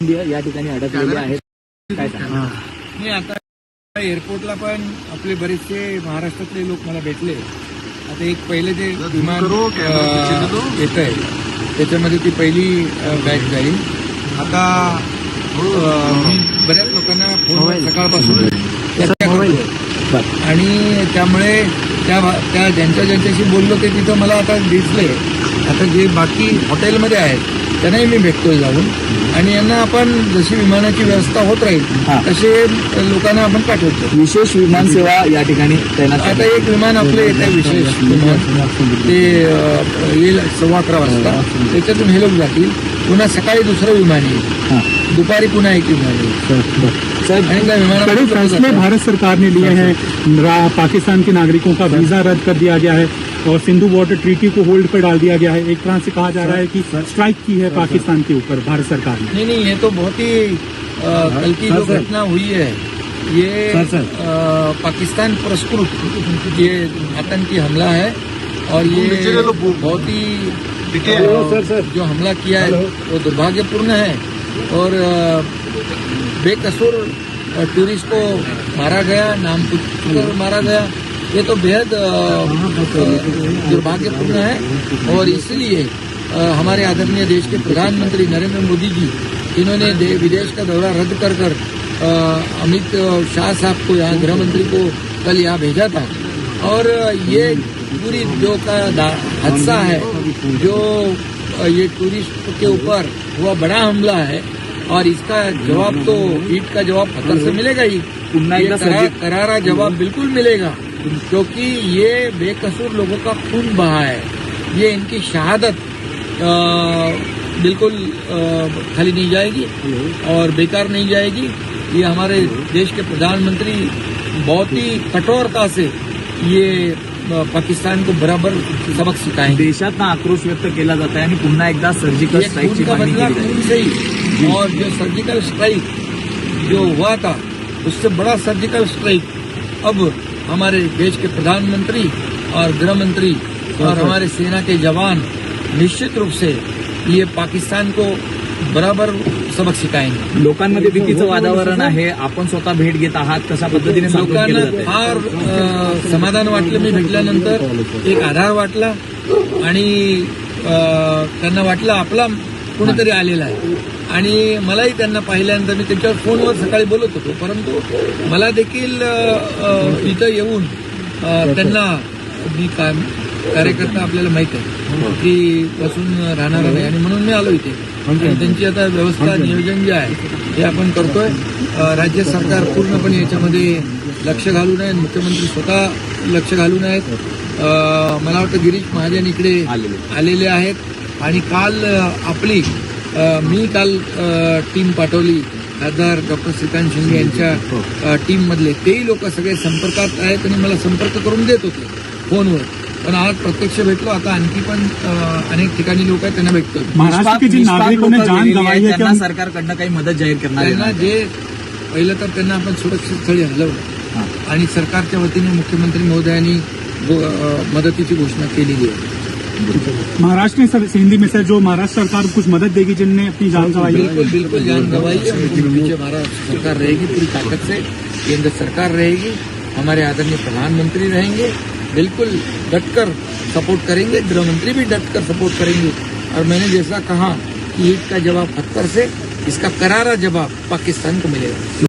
India या ठिकाणी अडकलेले आहेत. काय सांगा मी आता एअरपोर्टला पण आपले बरेचसे महाराष्ट्रातले लोक मला भेटले. आता एक पहिले जे विमान येत आहे त्याच्यामध्ये ती पहिली बॅच जाईल. आता अ, मी बऱ्याच लोकांना फोन सकाळपासून. आणि त्यामुळे त्या ज्यांच्या ज्यांच्याशी बोललो ते तिथं मला आता दिसले. आता जे बाकी हॉटेलमध्ये आहेत त्यांनाही मी भेटतोय जाऊन आणि यांना आपण जशी विमानाची व्यवस्था होत हा. राहील तसे लोकांना आपण पाठवतो विशेष विमान सेवा या ठिकाणी तैनात आता एक विमान आपलं येत आहे विशेष विमान ते येईल सव्वा अकरा वाजता त्याच्यातून हे लोक जातील पुन्हा सकाळी दुसरं विमान येईल हां. दुपारी पुन्हा एक विमान येईल भारत सरकार ने लिए हैं रा- पाकिस्तान के नागरिकों का वीजा रद्द कर दिया गया है और सिंधु बॉर्डर ट्रीटी को होल्ड पर डाल दिया गया है। एक तरह से कहा जा रहा है कि स्ट्राइक की है पाकिस्तान के ऊपर भारत सरकार ने। नहीं नहीं ये तो बहुत ही कल की जो घटना हुई है ये अ, पाकिस्तान पुरस्कृत ये आतंकी हमला है और ये बहुत ही जो हमला किया है वो दुर्भाग्यपूर्ण है। और बेकसूर टूरिस्ट को मारा गया नाम मारा गया। ये तो बेहद दुर्भाग्यपूर्ण है और इसलिए हमारे आदरणीय देश के प्रधानमंत्री नरेंद्र मोदी जी इन्होंने विदेश का दौरा रद्द कर कर अमित शाह साहब को यहाँ गृह मंत्री को कल यहाँ भेजा था। और ये पूरी जो का हादसा है जो ये टूरिस्ट के ऊपर हुआ बड़ा हमला है और इसका जवाब तो ईट का जवाब पत्थर से मिलेगा ही। करारा जवाब बिल्कुल मिलेगा। क्योंकि ये बेकसूर लोगों का खून बहा है। ये इनकी शहादत बिल्कुल खाली नहीं जाएगी और बेकार नहीं जाएगी। ये हमारे देश के प्रधानमंत्री बहुत ही कठोरता से ये पाकिस्तान को बराबर सबक सिखाएँगे। देशात आक्रोश व्यक्त केला जात आहे आणि पुन्हा एकदा सर्जिकल स्ट्राईकची मागणी केली से ही। और जो सर्जिकल स्ट्राइक जो हुआ था उससे बड़ा सर्जिकल स्ट्राइक अब हमारे देश के प्रधानमंत्री और गृह मंत्री और हमारे सेना के जवान निश्चित रूप से ये पाकिस्तान को बराबर सबक सिखाएंगे। लोकांमध्ये भीतीचं वातावरण आहे आपण स्वतः भेट घेत आहात कशा पद्धतीने लोकांना फार समाधान वाटलं मी भेटल्यानंतर एक आधार वाटला आणि त्यांना वाटलं आपला कोणीतरी आलेला आहे. आणि मलाही त्यांना पाहिल्यानंतर मी त्यांच्यावर फोनवर सकाळी बोलत होतो. परंतु मला देखील इथं येऊन त्यांना मी काय कार्यकर्ता आपल्याला माहीत आहे. की बसून राहणार नाही आणि म्हणून मी आलो इथे. आणि त्यांची आता व्यवस्था नियोजन जे आहे हे आपण करतोय. राज्य सरकार पूर्णपणे याच्यामध्ये लक्ष घालून आहे. मुख्यमंत्री स्वतः लक्ष घालून आहेत. मला वाटतं गिरीश महाजन इकडे. आलेले आहेत. आणि काल आपली मी काल टीम पाठवली. खासदार डॉक्टर श्रीकांत शिंदे यांच्या टीम मधले तेही लोक सगळे संपर्कात आहेत आणि मला संपर्क करून देत होते फोनवर. पण आज प्रत्यक्ष भेटलो. आता आणखी पण अनेक ठिकाणी लोक आहेत त्यांना है त्यांना सरकारकडनं काही मदत जाहीर करणार आहे त्यांना का? जे पहिलं तर त्यांना आपण सुरक्षित स्थळी हलवलं हां. आणि सरकारच्या वतीने मुख्यमंत्री महोदयांनी मदतीची घोषणा केलेली आहे. महाराष्ट्र ने सर हिंदी में सर जो महाराष्ट्र सरकार कुछ मदद देगी जिनने अपनी जान गंवाई। है बिल्कुल बिल्कुल जान गवाई। पीछे हमारा सरकार रहेगी पूरी ताकत से। केंद्र सरकार रहेगी। हमारे आदरणीय प्रधानमंत्री रहेंगे। बिल्कुल डटकर सपोर्ट करेंगे। गृह मंत्री भी डटकर सपोर्ट करेंगे। और मैंने जैसा कहा कि ईट का जवाब पत्थर से इसका करारा जवाब पाकिस्तान को मिलेगा।